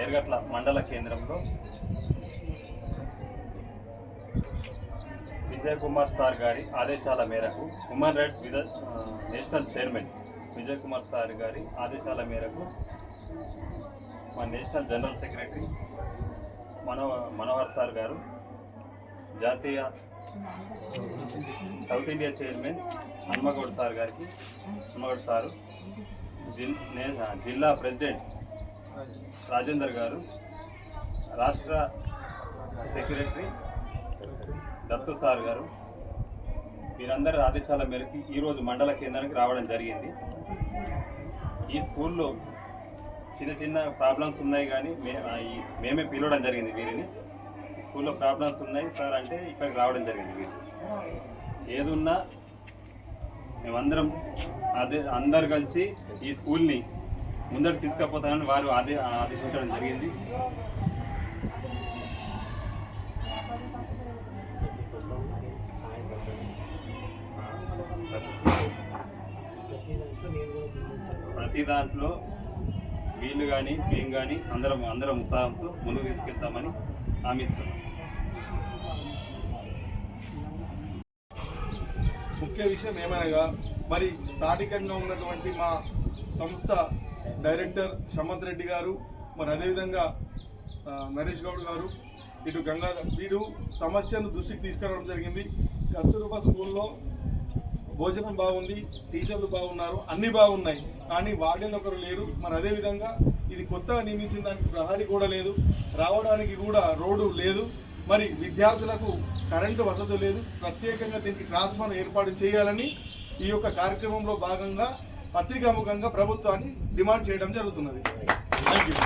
మేరగట్ల మండల కేంద్రంలో విజయ్ కుమార్ సార్ గారి ఆదేశాల మేరకు human rights విద national chairman Vijay Kumar sir గారి ఆదేశాల మేరకు మా national general secretary Mano Manohar sir గారు జాతీయ south India chairman Hanmagoud sir గారికి హన్మగౌడ్ సారు జిల్ జిల్లా ప్రెసిడెంట్ రాజేందర్ గారు రాష్ట్ర సెక్రటరీ దత్తు సార్ గారు వీరందరి ఆదేశాల మేరకు ఈరోజు మండల కేంద్రానికి రావడం జరిగింది. ఈ స్కూల్లో చిన్న చిన్న ప్రాబ్లమ్స్ ఉన్నాయి కానీ మే మేమే పిలవడం జరిగింది వీరిని. స్కూల్లో ప్రాబ్లమ్స్ ఉన్నాయి సార్ అంటే ఇక్కడికి రావడం జరిగింది వీరు. ఏదున్నా మేమందరం అదే అందరు కలిసి ఈ స్కూల్ని ముందర తీసుకుపోతానని వారు ఆదే ఆదేశించడం జరిగింది. ప్రతి దాంట్లో వీళ్ళు కానీ మేము కానీ అందరం అందరం ఉత్సాహంతో ముందుకు తీసుకెళ్తామని హామీస్తున్నాం ముఖ్య విషయం ఏమనగా మరి స్థానికంగా ఉన్నటువంటి మా సంస్థ డైరెక్టర్ షమంత్ రెడ్డి గారు మరి అదేవిధంగా నరేష్ గౌడ్ గారు ఇటు గంగాధర్ వీరు సమస్యను దృష్టికి తీసుకురావడం జరిగింది. కస్తూర్బా స్కూల్లో భోజనం బాగుంది టీచర్లు బాగున్నారు అన్నీ బాగున్నాయి కానీ వార్డెన్ ఒకరు లేరు. మరి అదేవిధంగా ఇది కొత్తగా నియమించిన దానికి ప్రహారీ కూడా లేదు రావడానికి కూడా రోడ్డు లేదు మరి విద్యార్థులకు కరెంటు వసతి లేదు ప్రత్యేకంగా దీనికి ట్రాన్స్ఫార్మర్ ఏర్పాటు చేయాలని ఈ యొక్క కార్యక్రమంలో భాగంగా పత్రికాముఖంగా ప్రభుత్వాన్ని డిమాండ్ చేయడం జరుగుతున్నది. Thank you